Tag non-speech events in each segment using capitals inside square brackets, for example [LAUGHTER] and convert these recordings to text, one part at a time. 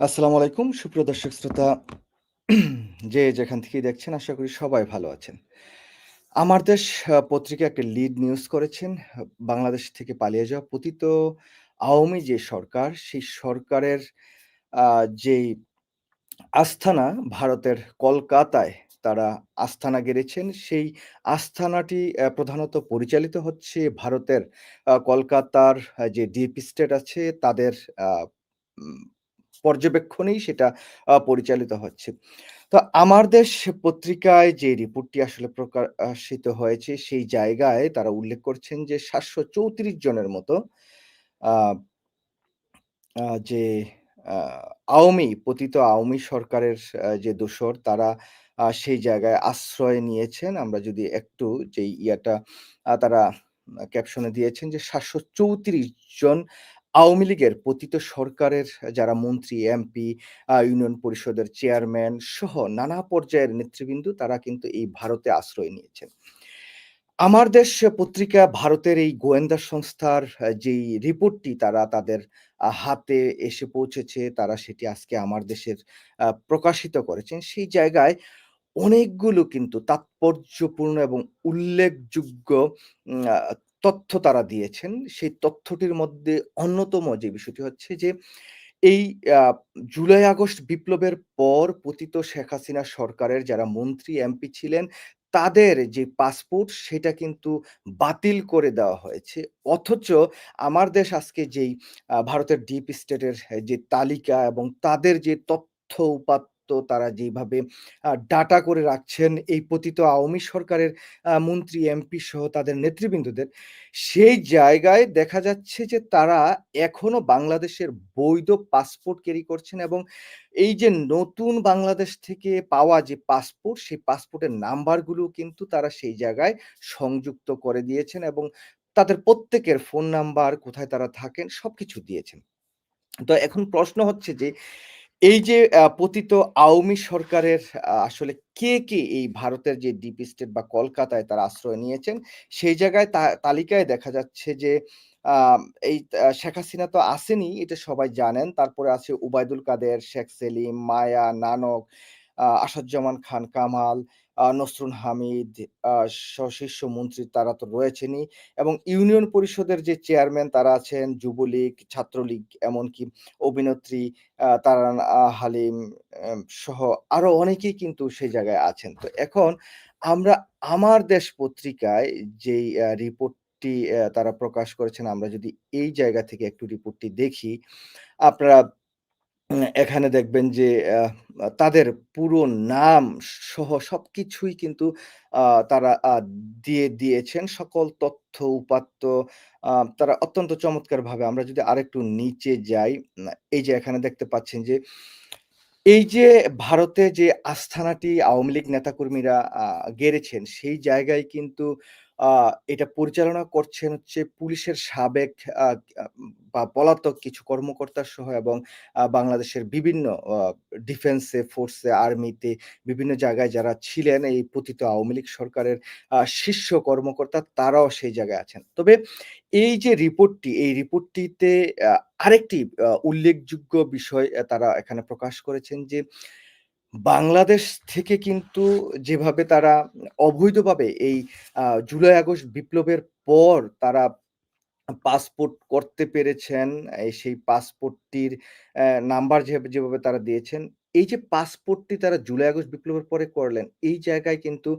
আসসালামু আলাইকুম সুপ্রিয় দর্শক শ্রোতা [CLEARS THROAT] যে যেখান থেকেই দেখছেন আশা করি সবাই ভালো আছেন। আমার দেশ পত্রিকা একটা লিড নিউজ করেছেন। বাংলাদেশ থেকে পালিয়ে যাওয়া পতিত আওয়ামী যে সরকার, সেই সরকারের যেই আস্থানা ভারতের কলকাতায় তারা আস্তানা গেড়েছেন। সেই আস্থানাটি প্রধানত পরিচালিত হচ্ছে ভারতের কলকাতার যে ডিপ স্টেট আছে তাদের পর্যবেক্ষণেই সেটা পরিচালিত হচ্ছে। তো আমার দেশ পত্রিকায় যে রিপোর্টটি আসলে প্রকাশিত হয়েছে, সেই জায়গায় তারা উল্লেখ করছেন যে ৭৩৪ জনের মতো যে আওয়ামী, পতিত আওয়ামী সরকারের যে দোসর তারা সেই জায়গায় আশ্রয় নিয়েছেন। আমরা যদি একটু যেই ইয়াটা তারা ক্যাপশনে দিয়েছেন যে ৭৩৪ জন আওয়ামী লীগের পতিত সরকারের যারা মন্ত্রী, এমপি, ইউনিয়ন পরিষদের চেয়ারম্যান সহ নানা পর্যায়ের নেতৃবৃন্দ তারা কিন্তু এই ভারতে আশ্রয় নিয়েছেন। আমার দেশ পত্রিকা ভারতের এই গোয়েন্দা সংস্থার যেই রিপোর্টটি তারা তাদের হাতে এসে পৌঁছেছে, তারা সেটি আজকে আমার দেশের প্রকাশিত করেছেন। সেই জায়গায় অনেকগুলো কিন্তু তাৎপর্যপূর্ণ এবং উল্লেখযোগ্য তথ্য তারা দিয়েছেন। সেই তথ্যটির মধ্যে অন্যতম যে বিষয়টি হচ্ছে যে, এই জুলাই আগস্ট বিপ্লবের পর পতিত শেখ হাসিনা সরকারের যারা মন্ত্রী, এমপি ছিলেন, তাদের যে পাসপোর্ট সেটা কিন্তু বাতিল করে দেওয়া হয়েছে। অথচ আমার দেশ আজকে যেই ভারতের ডিপ স্টেটের যে তালিকা এবং তাদের যে তথ্য উপাত্ত তারা যেইভাবে আ ডাটা করে রাখছেন এই পতিত আওয়ামী সরকারের মন্ত্রী, এমপি সহ তাদের নেতৃবৃন্দদের, সেই জায়গায় দেখা যাচ্ছে যে তারা এখনও বাংলাদেশের বৈধ পাসপোর্ট ক্যারি করছেন এবং এই যে নতুন বাংলাদেশ থেকে পাওয়া যে পাসপোর্ট, সেই পাসপোর্টের নাম্বারগুলো কিন্তু তারা সেই জায়গায় সংযুক্ত করে দিয়েছেন এবং তাদের প্রত্যেকের ফোন নাম্বার, কোথায় তারা থাকেন সবকিছু দিয়েছেন। তো এখন প্রশ্ন হচ্ছে যে এই যে পতিত আওয়ামী সরকারের আসলে কে, কে এই ভারতের যে ডিপ স্টেট বা কলকাতায় তারা আশ্রয় নিয়েছেন, সেই জায়গায় তালিকায় দেখা যাচ্ছে যে এই শেখ হাসিনা তো আসেনি এটা সবাই জানেন। তারপরে আছে উবায়দুল কাদের, শেখ সেলিম, মায়া, নানক, আসাদুজ্জামান খান কামাল, নসরুল হামিদ শীর্ষ মন্ত্রী তারা তো রয়েছেনই এবং ইউনিয়ন পরিষদের যে চেয়ারম্যান তারা আছেন যুবলীগ, ছাত্রলীগ এমনকি অভিনেত্রী তারান হালিম সহ আরও অনেকেই কিন্তু সেই জায়গায় আছেন। তো এখন আমরা আমার দেশ পত্রিকায় যেই আ রিপোর্টটি তারা প্রকাশ করেছেন, আমরা যদি এই জায়গা থেকে একটু রিপোর্টটি দেখি, আপনারা এখানে দেখবেন যে তাদের পুরো নাম সহ সবকিছুই কিন্তু তারা দিয়ে দিয়েছেন। সকল তথ্য উপাত্ত তারা অত্যন্ত চমৎকারভাবে আমরা যদি আরেকটু নিচে যাই, এই যে এখানে দেখতে পাচ্ছেন যে এই যে ভারতে যে আস্থানাটি আওয়ামী লীগ নেতাকর্মীরা গেড়েছেন, সেই জায়গায় কিন্তু এটা পরিচালনা করছেন হচ্ছে পুলিশের সাবেক বা পলাতক কিছু কর্মকর্তা সহ এবং বাংলাদেশের বিভিন্ন ডিফেন্সে, ফোর্সে, আর্মিতে বিভিন্ন জায়গায় যারা ছিলেন এই পতিত আওয়ামী লীগ সরকারের শীর্ষ কর্মকর্তা তারাও সেই জায়গায় আছেন। তবে এই যে রিপোর্টটি, এই রিপোর্টটিতে আরেকটি উল্লেখযোগ্য বিষয় তারা এখানে প্রকাশ করেছেন যে, বাংলাদেশ থেকে কিন্তু যেভাবে তারা অবৈধভাবে এই জুলাই আগস্ট বিপ্লবের পর তারা পাসপোর্ট করতে পেরেছেন, সেই পাসপোর্টটির নাম্বার যেভাবে যেভাবে তারা দিয়েছেন, এই যে পাসপোর্টটি তারা জুলাই আগস্ট বিপ্লবের পরে করলেন, এই জায়গায় কিন্তু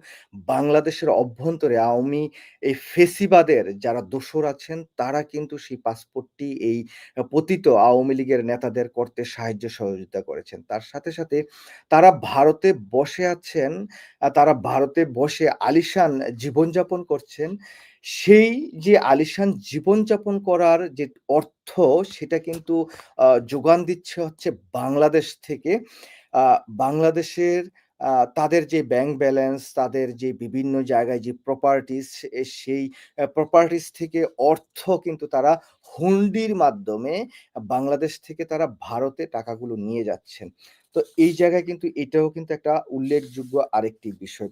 বাংলাদেশের অভ্যন্তরে আওয়ামী এই ফেসিবাদের যারা দোসর আছেন, তারা কিন্তু সেই পাসপোর্টটি এই পতিত আওয়ামী লীগের নেতাদের করতে সাহায্য সহযোগিতা করেছেন। তার সাথে, সাথে তারা ভারতে বসে আছেন, তারা ভারতে বসে আলিশান জীবনযাপন করছেন। সেই যে আলিশান জীবনযাপন করার যে অর্থ, সেটা কিন্তু যোগান দিচ্ছে হচ্ছে বাংলাদেশ থেকে। বাংলাদেশের তাদের যে ব্যাংক ব্যালেন্স, তাদের যে বিভিন্ন জায়গায় যে প্রপার্টিস সেই প্রপার্টিস থেকে অর্থ কিন্তু তারা হুন্ডির মাধ্যমে বাংলাদেশ থেকে তারা ভারতে টাকাগুলো নিয়ে যাচ্ছেন। তো এই জায়গায় কিন্তু এটাও কিন্তু একটা উল্লেখযোগ্য আরেকটি বিষয়।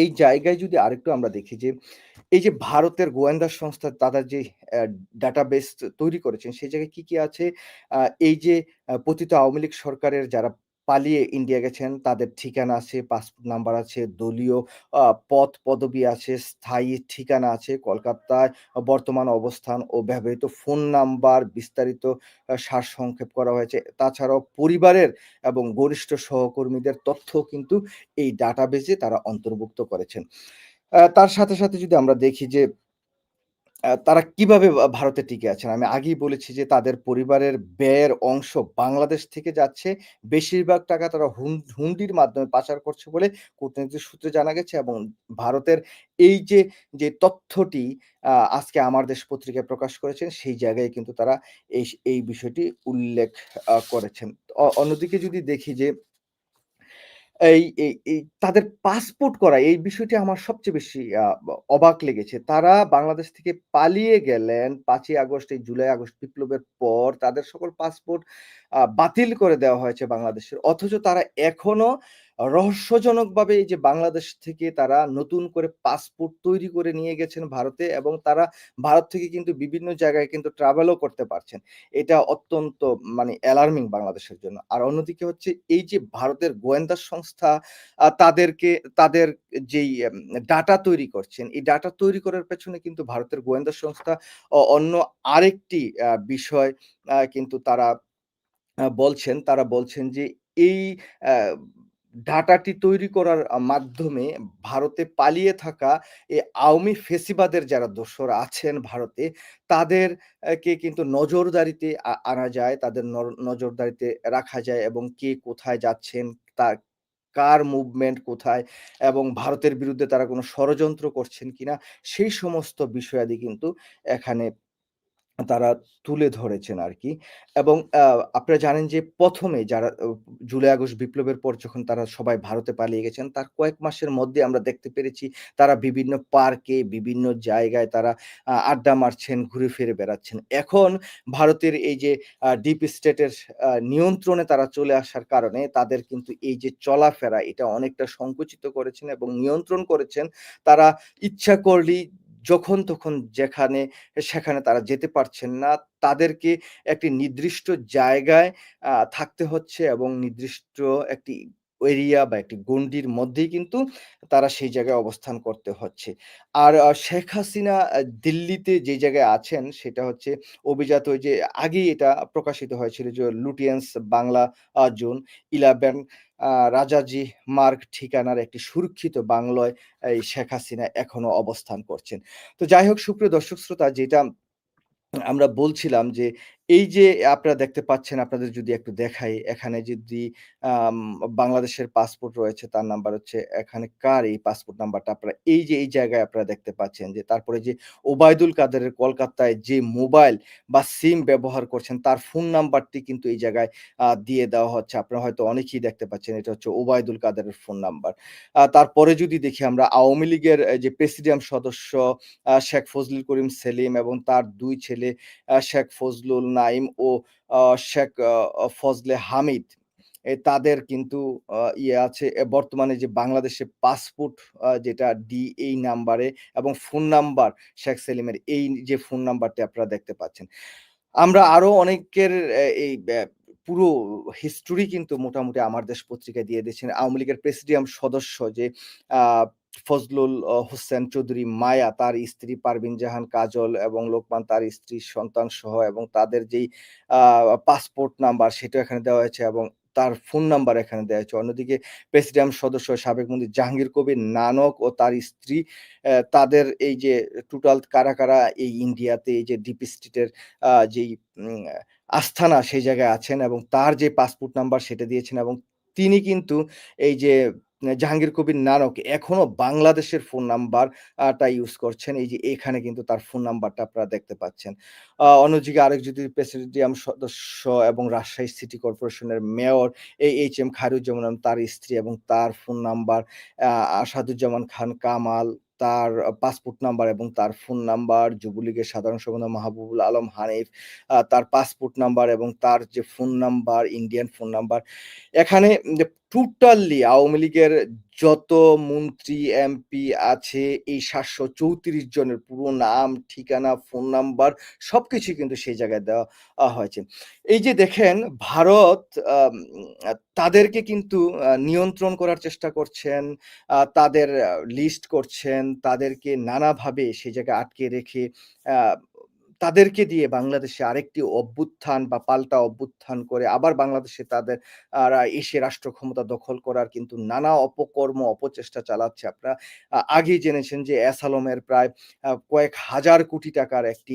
এই জায়গায় যদি আরেকটু আমরা দেখি যে, এই যে ভারতের গোয়েন্দা সংস্থা তারা যে ডাটাবেস তৈরি করেছেন, সেই জায়গায় কি, কি আছে? এই যে পতিত আওয়ামী লীগ সরকারের যারা পালিয়ে ইন্ডিয়া গেছেন, তাদের ঠিকানা আছে, পাসপোর্ট নাম্বার আছে, দলীয় আ পদ-পদবি আছে, স্থায়ী ঠিকানা আছে, কলকাতায় বর্তমান অবস্থান ও ব্যবহৃত ফোন নাম্বার বিস্তারিত আ সারসংক্ষেপ করা হয়েছে। তাছাড়াও পরিবারের এবং গরিষ্ঠ সহকর্মীদের তথ্য কিন্তু এই ডাটাবেজে তারা অন্তর্ভুক্ত করেছেন। তার সাথে, সাথে যদি আমরা দেখি যে তারা কীভাবে ভারতে টিকে আছেন? আমি আগেই বলেছি যে তাদের পরিবারের ব্যয়ের অংশ বাংলাদেশ থেকে যাচ্ছে। বেশিরভাগ টাকা তারা হুন হুন্ডির মাধ্যমে পাচার করছে বলে কূটনৈতিক সূত্রে জানা গেছে এবং ভারতের এই যে, যে তথ্যটি আজকে আমার দেশ পত্রিকায় প্রকাশ করেছেন, সেই জায়গায় কিন্তু তারা এই এই বিষয়টি উল্লেখ করেছেন। অন্যদিকে যদি দেখি যে এই তাদের পাসপোর্ট করা এই বিষয়টি আমার সবচেয়ে বেশি অবাক লেগেছে। তারা বাংলাদেশ থেকে পালিয়ে গেলেন পাঁচই আগস্ট, এই জুলাই আগস্ট বিপ্লবের পর তাদের সকল পাসপোর্ট বাতিল করে দেওয়া হয়েছে বাংলাদেশের। অথচ তারা এখনও রহস্যজনকভাবে এই যে বাংলাদেশ থেকে তারা নতুন করে পাসপোর্ট তৈরি করে নিয়ে গেছেন ভারতে এবং তারা ভারত থেকে কিন্তু বিভিন্ন জায়গায় কিন্তু ট্রাভেলও করতে পারছেন। এটা অত্যন্ত মানে অ্যালার্মিং বাংলাদেশের জন্য। আর অন্যদিকে হচ্ছে এই যে ভারতের গোয়েন্দা সংস্থা তাদেরকে তাদের যেই ডাটা তৈরি করছেন, এই ডাটা তৈরি করার পেছনে কিন্তু ভারতের গোয়েন্দা সংস্থা অন্য আরেকটি বিষয় কিন্তু তারা বলছেন, তারা বলছেন যে এই ডাটাটি তৈরি করার মাধ্যমে ভারতে পালিয়ে থাকা এই আওয়ামী ফেসিবাদের যারা দোসর আছেন ভারতে, তাদেরকে কিন্তু নজরদারিতে আনা যায়, তাদের নজরদারিতে রাখা যায় এবং কে কোথায় যাচ্ছেন, তা কার মুভমেন্ট কোথায় এবং ভারতের বিরুদ্ধে তারা কোনো ষড়যন্ত্র করছেন কিনা, সেই সমস্ত বিষয়াদি কিন্তু এখানে তারা তুলে ধরেছেন আর কি এবং আপনারা জানেন যে প্রথমে যারা জুলাই আগস্ট বিপ্লবের পর যখন তারা সবাই ভারতে পালিয়ে গেছেন, তার কয়েক মাসের মধ্যে আমরা দেখতে পেরেছি তারা বিভিন্ন পার্কে, বিভিন্ন জায়গায় তারা আড্ডা মারছেন, ঘুরে ফিরে বেড়াচ্ছেন। এখন ভারতের এই যে ডিপ স্টেটের নিয়ন্ত্রণে তারা চলে আসার কারণে তাদের কিন্তু এই যে চলাফেরা এটা অনেকটা সংকুচিত করেছেন এবং নিয়ন্ত্রণ করেছেন। তারা ইচ্ছা করলেই যখন তখন যেখানে, সেখানে তারা যেতে পারছেন না। তাদেরকে একটি নির্দিষ্ট জায়গায় থাকতে হচ্ছে এবং নির্দিষ্ট একটি এরিয়া বা একটি গণ্ডির মধ্যেই কিন্তু তারা সেই জায়গায় অবস্থান করতে হচ্ছে। আর শেখ হাসিনা দিল্লিতে যে জায়গায় আছেন সেটা হচ্ছে অভিজাত ওই যে আগেই এটা প্রকাশিত হয়েছিল যে লুটিয়েন্স বাংলা জোন 11 আ রাজাজি মার্গ ঠিকানার একটি সুরক্ষিত বাংলোয় এই শেখ হাসিনা এখনও অবস্থান করছেন। তো যাই হোক সুপ্রিয় দর্শক শ্রোতা যেটা আমরা বলছিলাম যে, এই যে আপনারা দেখতে পাচ্ছেন, আপনাদের যদি একটু দেখাই, এখানে যদি বাংলাদেশের পাসপোর্ট রয়েছে, তার নাম্বার হচ্ছে এখানে কার এই পাসপোর্ট নাম্বারটা আপনারা এই যে এই জায়গায় আপনারা দেখতে পাচ্ছেন যে, তারপরে যে ওবায়দুল কাদেরের কলকাতায় যে মোবাইল বা সিম ব্যবহার করছেন, তার ফোন নাম্বারটি কিন্তু এই জায়গায় দিয়ে দেওয়া হচ্ছে। আপনারা হয়তো অনেকেই দেখতে পাচ্ছেন, এটা হচ্ছে ওবায়দুল কাদেরের ফোন নাম্বার। তারপরে যদি দেখি আমরা আওয়ামী লীগের যে প্রেসিডিয়াম সদস্য শেখ ফজলুল করিম সেলিম এবং তার দুই ছেলে শেখ ফজলুল নাইম ও শেখ ফজলে হামিদ। তাদের কিন্তু ইয়ে আছে বর্তমানে যে বাংলাদেশে পাসপোর্ট যেটা ডি এই নাম্বারে এবং ফোন নাম্বার, শেখ সেলিমের এই যে ফোন নাম্বারটি আপনারা দেখতে পাচ্ছেন। আমরা আরও অনেকের এই পুরো হিস্টোরি কিন্তু মোটামুটি আমার দেশ পত্রিকায় দিয়ে দিয়েছেন। আওয়ামী লীগের প্রেসিডিয়াম সদস্য যে ফজলুল হোসেন চৌধুরী মায়া, তার স্ত্রী পারভীন জাহান কাজল এবং লোকমান তার স্ত্রীর সন্তানসহ এবং তাদের যেই পাসপোর্ট নাম্বার সেটা এখানে দেওয়া হয়েছে এবং তার ফোন নাম্বার এখানে দেওয়া হয়েছে। অন্যদিকে প্রেসিডিয়াম সদস্য সাবেক মন্ত্রী জাহাঙ্গীর কবির নানক ও তার স্ত্রী তাদের এই যে টোটাল কারা, কারা এই ইন্ডিয়াতে এই যে ডিপ স্টেটের যেই আস্থানা সেই জায়গায় আছেন এবং তার যে পাসপোর্ট নাম্বার সেটা দিয়েছেন এবং তিনি কিন্তু এই যে জাহাঙ্গীর কবির নানক এখনও বাংলাদেশের ফোন নাম্বার আ টা ইউজ করছেন। এই যে এখানে কিন্তু তার ফোন নাম্বারটা আপনারা দেখতে পাচ্ছেন। অন্যদিকে আরেক যদি প্রেসিডিয়াম সদস্য এবং রাজশাহী সিটি কর্পোরেশনের mayor A H M Khairuzzaman তার স্ত্রী এবং তার ফোন নাম্বার আসাদুজ্জামান খান কামাল, তার পাসপোর্ট নাম্বার এবং তার ফোন নাম্বার, যুবলীগের সাধারণ সম্পাদক মাহবুবুল আলম হানিফ, তার পাসপোর্ট নাম্বার এবং তার যে phone number, Indian phone number. এখানে টোটালি আওয়ামী লীগের যত মন্ত্রী, এমপি আছে এই ৭৩৪ জনের পুরো নাম, ঠিকানা, ফোন নাম্বার সব সবকিছুই কিন্তু সেই জায়গায় দেওয়া হয়েছে। এই যে দেখেন ভারত তাদেরকে কিন্তু নিয়ন্ত্রণ করার চেষ্টা করছেন, তাদের লিস্ট করছেন, তাদেরকে নানাভাবে সেই জায়গায় আটকে রেখে তাদেরকে দিয়ে বাংলাদেশে আরেকটি অভ্যুত্থান বা পাল্টা অভ্যুত্থান করে আবার বাংলাদেশে তাদের এসে রাষ্ট্র ক্ষমতা দখল করার কিন্তু নানা অপকর্ম, অপচেষ্টা চালাচ্ছে। আপনারা আগেই জেনেছেন যে অ্যাসালমের প্রায় কয়েক হাজার কোটি টাকার একটি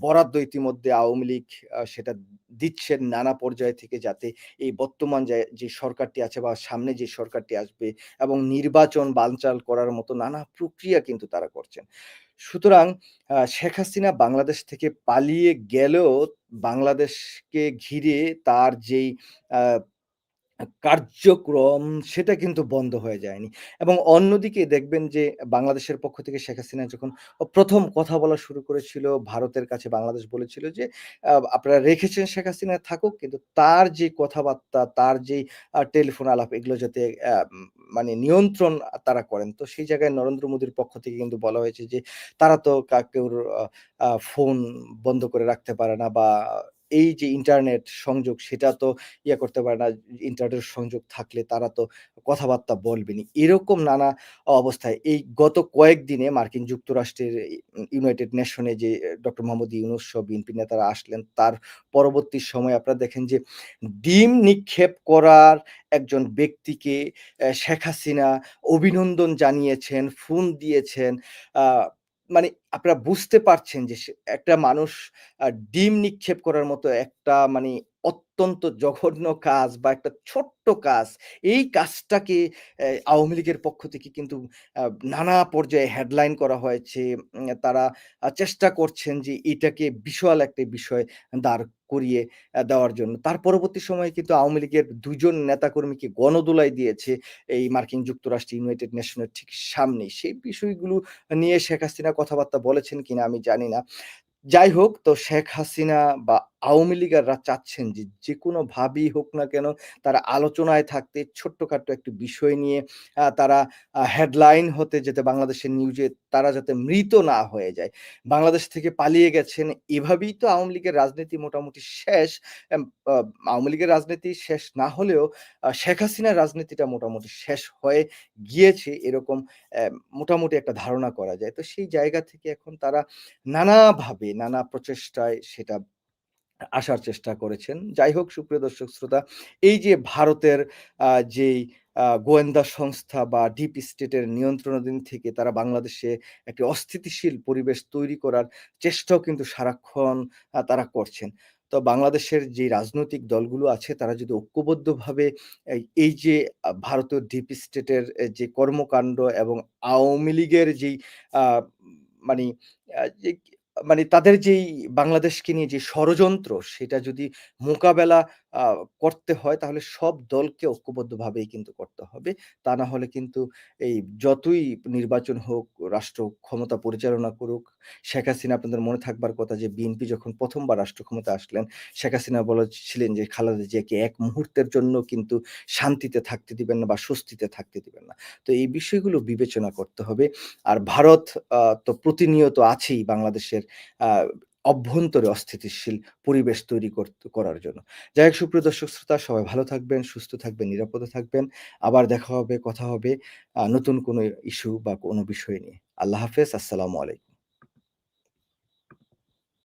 বরাদ্দ ইতিমধ্যে আওয়ামী লীগ সেটা দিচ্ছেন নানা পর্যায় থেকে যাতে এই বর্তমান যে সরকারটি আছে বা সামনে যে সরকারটি আসবে এবং নির্বাচন বানচাল করার মতো নানা প্রক্রিয়া কিন্তু তারা করছেন। সুতরাং শেখ হাসিনা বাংলাদেশ থেকে পালিয়ে গেলেও বাংলাদেশকে ঘিরে তার যেই কার্যক্রম সেটা কিন্তু বন্ধ হয়ে যায়নি। এবং অন্যদিকে দেখবেন যে বাংলাদেশের পক্ষ থেকে শেখ হাসিনা যখন প্রথম কথা বলা শুরু করেছিল, ভারতের কাছে বাংলাদেশ বলেছিল যে, "আপনারা রেখেছেন শেখ হাসিনা থাকুক, কিন্তু তার যে কথাবার্তা, তার আ টেলিফোন আলাপ এগুলো যাতে মানে নিয়ন্ত্রণ তারা করেন।" তো সেই জায়গায় নরেন্দ্র মোদীর পক্ষ থেকে কিন্তু বলা হয়েছে যে, তারা তো কা কেউর আ আ ফোন বন্ধ করে রাখতে পারে না বা এই যে ইন্টারনেট সংযোগ সেটা তো ইয়ে করতে পারে না। ইন্টারনেট সংযোগ থাকলে তারা তো কথাবার্তা বলবেনই। এরকম নানা অবস্থায় এই গত কয়েকদিনে মার্কিন যুক্তরাষ্ট্রের ইউনাইটেড নেশনে যে ডক্টর মোহাম্মদ ইউনূস বিএনপি নেতারা আসলেন, তার পরবর্তী সময়ে আপনারা দেখেন যে ডিম নিক্ষেপ করার একজন ব্যক্তিকে শেখ হাসিনা অভিনন্দন জানিয়েছেন, ফোন দিয়েছেন। মানে আপনারা বুঝতে পারছেন যে একটা মানুষ ডিম নিক্ষেপ করার মতো একটা মানে অত্যন্ত জঘন্য কাজ বা একটা ছোট্ট কাজ, এই কাজটাকে আওয়ামী লীগের পক্ষ থেকে কিন্তু নানা পর্যায়ে হেডলাইন করা হয়েছে। তারা চেষ্টা করছেন যে এটাকে বিশাল একটা বিষয় দাঁড় করিয়ে দেওয়ার জন্য। তার পরবর্তী সময়ে কিন্তু আওয়ামী লীগের দুজন নেতাকর্মীকে গণধোলাই দিয়েছে এই মার্কিন যুক্তরাষ্ট্র ইউনাইটেড নেশনের ঠিক সামনেই। সেই বিষয়গুলো নিয়ে শেখ হাসিনা কথাবার্তা বলেছেন কিনা আমি জানি না। যাই হোক তো শেখ হাসিনা বা আওয়ামী লীগাররা চাচ্ছেন যে যেকোনোভাবেই হোক না কেন তারা আলোচনায় থাকতে, ছোট্টখাট্ট একটি বিষয় নিয়ে তারা হেডলাইন হতে যেতে বাংলাদেশের নিউজে তারা যাতে মৃত না হয়ে যায়। বাংলাদেশ থেকে পালিয়ে গেছেন, এভাবেই তো আওয়ামী লীগের রাজনীতি মোটামুটি শেষ। আওয়ামী লীগের রাজনীতি শেষ না হলেও শেখ হাসিনার রাজনীতিটা মোটামুটি শেষ হয়ে গিয়েছে এরকম মোটামুটি একটা ধারণা করা যায়। তো সেই জায়গা থেকে এখন তারা নানাভাবে, নানা প্রচেষ্টায় সেটা আসার চেষ্টা করেছেন। যাই হোক সুপ্রিয় দর্শক শ্রোতা, এই যে ভারতের যেই গোয়েন্দা সংস্থা বা ডিপ স্টেটের নিয়ন্ত্রণাধীন থেকে তারা বাংলাদেশে একটি অস্থিতিশীল পরিবেশ তৈরি করার চেষ্টাও কিন্তু সারাক্ষণ তারা করছেন। তো বাংলাদেশের যে রাজনৈতিক দলগুলো আছে তারা যদি ঐক্যবদ্ধভাবে এই যে ভারতীয় ডিপ স্টেটের যে কর্মকাণ্ড এবং আওয়ামী লীগের যেই মানে মানে তাদের যেই বাংলাদেশকে নিয়ে যে ষড়যন্ত্র সেটা যদি মোকাবেলা করতে হয় তাহলে সব দলকে ঐক্যবদ্ধভাবেই কিন্তু করতে হবে। তা না হলে কিন্তু এই যতই নির্বাচন হোক, রাষ্ট্র ক্ষমতা পরিচালনা করুক, শেখ হাসিনা আপনাদের মনে থাকবার কথা যে বিএনপি যখন ১ম বার রাষ্ট্র ক্ষমতায় আসলেন, শেখ হাসিনা বলেছিলেন যে খালেদা জিয়াকে এক মুহূর্তের জন্য কিন্তু শান্তিতে থাকতে দিবেন না বা স্বস্তিতে থাকতে দিবেন না। তো এই বিষয়গুলো বিবেচনা করতে হবে। আর ভারত তো প্রতিনিয়ত আছেই বাংলাদেশের অভ্যন্তরে অস্থিতিশীল পরিবেশ তৈরি করার জন্য। যাই হোক সুপ্রিয় দর্শক শ্রোতা সবাই ভালো থাকবেন, সুস্থ থাকবেন, নিরাপদে থাকবেন। আবার দেখা হবে, কথা হবে নতুন কোনো ইস্যু বা কোনো বিষয় নিয়ে। আল্লাহ হাফেজ। আসসালামু আলাইকুম।